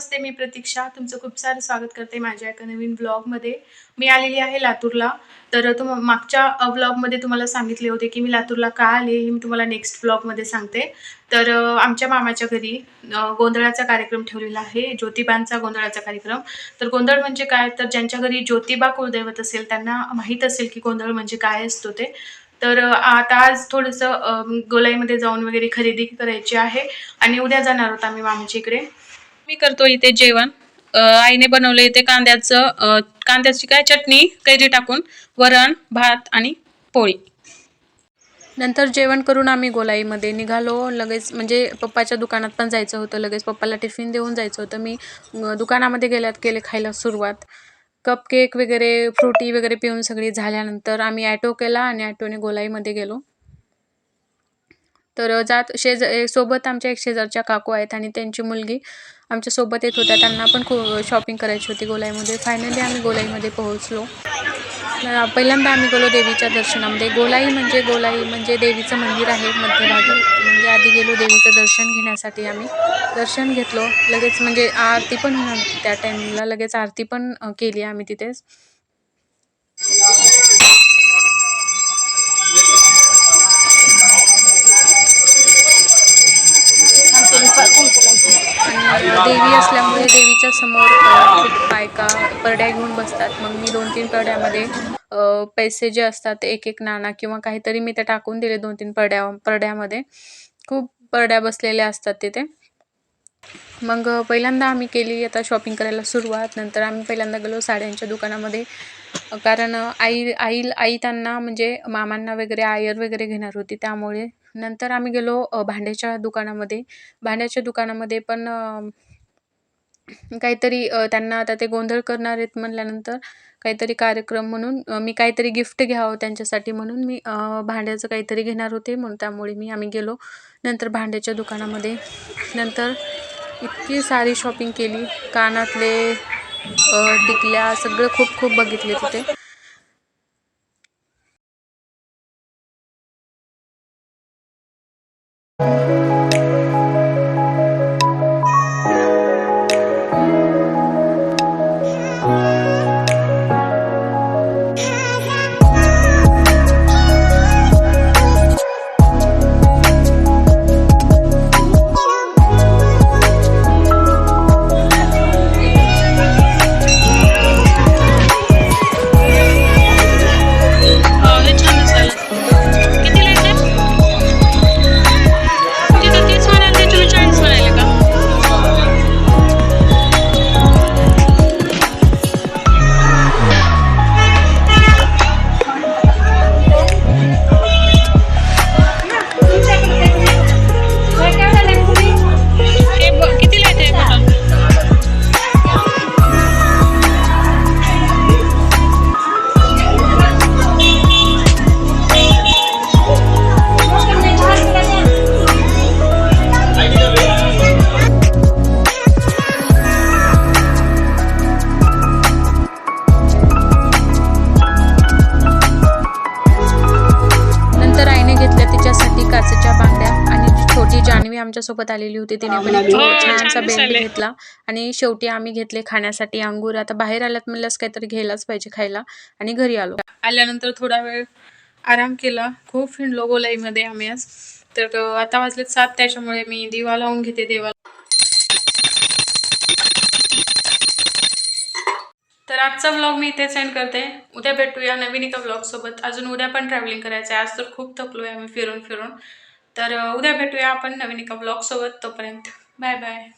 नमस्ते मी प्रतीक्षा. तुमचं खूप सारं स्वागत करते माझ्या एका नवीन ब्लॉगमध्ये मी आलेली आहे लातूरला. तर तुम मागच्या ब्लॉगमध्ये तुम्हाला सांगितले होते की मी लातूरला का आले हे मी तुम्हाला नेक्स्ट ब्लॉगमध्ये सांगते. तर आमच्या मामाच्या घरी गोंधळाचा कार्यक्रम ठेवलेला आहे ज्योतिबांचा गोंधळाचा कार्यक्रम. तर गोंधळ म्हणजे काय? तर ज्यांच्या घरी ज्योतिबा कुलदैवत असेल त्यांना माहीत असेल की गोंधळ म्हणजे काय असतो ते. तर आता आज थोडंसं गोलाईमध्ये जाऊन वगैरे खरेदी करायची आहे. आणि उद्या जाणार होता आम्ही मामाच्या इकडे. मी करतो इथे जेवण. आईने बनवलं इथे कांद्याचं कांद्याची काय चटणी कैरी टाकून वरण भात आणि पोळी. नंतर जेवण करून आम्ही गोलाईमध्ये निघालो. लगेच म्हणजे पप्पाच्या दुकानात पण जायचं होतं. लगेच पप्पाला टिफिन देऊन जायचं होतं. मी दुकानामध्ये गेल्यात केले खायला सुरुवात. कप केक वगैरे फ्रुटी वगैरे पिऊन सगळी झाल्यानंतर आम्ही ॲटो केला आणि ॲटोने गोलाईमध्ये गेलो. तर जात शेज सोबत आमच्या एक शेजारच्या काकू आहेत आणि त्यांची मुलगी आमच्यासोबत येत होत्या. त्यांना पण खूप शॉपिंग करायची होती गोलाईमध्ये. फायनली आम्ही गोलाईमध्ये पोहोचलो. पहिल्यांदा आम्ही गेलो देवीच्या दर्शनामध्ये. गोलाई म्हणजे गोलाई म्हणजे देवीचं मंदिर आहे मध्यभागी. म्हणजे आधी गेलो देवीचं दर्शन घेण्यासाठी आम्ही. दर्शन घेतलो. लगेच म्हणजे आरती पण होणार त्या टाईमला लगेच आरती पण केली आम्ही तिथेच. आणि देवी असल्यामुळे देवीच्या समोर बायका परड्या घेऊन बसतात. मग मी दोन तीन परड्यामध्ये पैसे जे असतात एक एक नाणा किंवा काहीतरी मी ते टाकून दिले दोन तीन परड्या परड्यामध्ये. खूप परड्या बसलेल्या असतात तिथे. मग पहिल्यांदा आम्ही केली आता शॉपिंग करायला सुरुवात. नंतर आम्ही पहिल्यांदा गेलो साड्यांच्या दुकानामध्ये. कारण आई आई आई त्यांना म्हणजे मामांना वगैरे आयर वगैरे घेणार होती. त्यामुळे नंतर आम्ही गेलो भांड्याच्या दुकानामध्ये. भांड्याच्या दुकानामध्ये पण काहीतरी त्यांना आता ते गोंधळ करणार आहेत म्हणल्यानंतर काहीतरी कार्यक्रम म्हणून मी काहीतरी गिफ्ट घ्यावं त्यांच्यासाठी म्हणून मी भांड्याचं काहीतरी घेणार होते म्हणून त्यामुळे मी आम्ही गेलो नंतर भांड्याच्या दुकानामध्ये. नंतर इतकी सारी शॉपिंग केली कानातले टिकल्या सगळं खूप खूप बघितले तिथे. आमच्यासोबत आलेली होती. तिने पण एक छो- छानसा दिसायले. घेतला. आणि शेवटी आम्ही घेतले खाण्यासाठी अंगूर. आता बाहेर आल्यात म्हणल्यास काहीतरी घ्यायलाच पाहिजे खायला. आणि घरी आलो. आल्यानंतर थोडा वेळ आराम केला. खूप हिंडलो गोलाईमध्ये आम्ही आज. तर आता वाजलेत सात. त्याच्यामुळे मी दिवा लावून घेते देवाला. तर आजचा व्लॉग मी इथे सेंड करते. उद्या भेटूया नवीन एका व्लॉग सोबत. अजून उद्या पण ट्रॅव्हलिंग करायचं आहे. आज तर खूप थकलोय आम्ही फिरून फिरून. तर उद्या भेटूया आपण नवीन एका व्लॉग सोबत. तोपर्यंत बाय बाय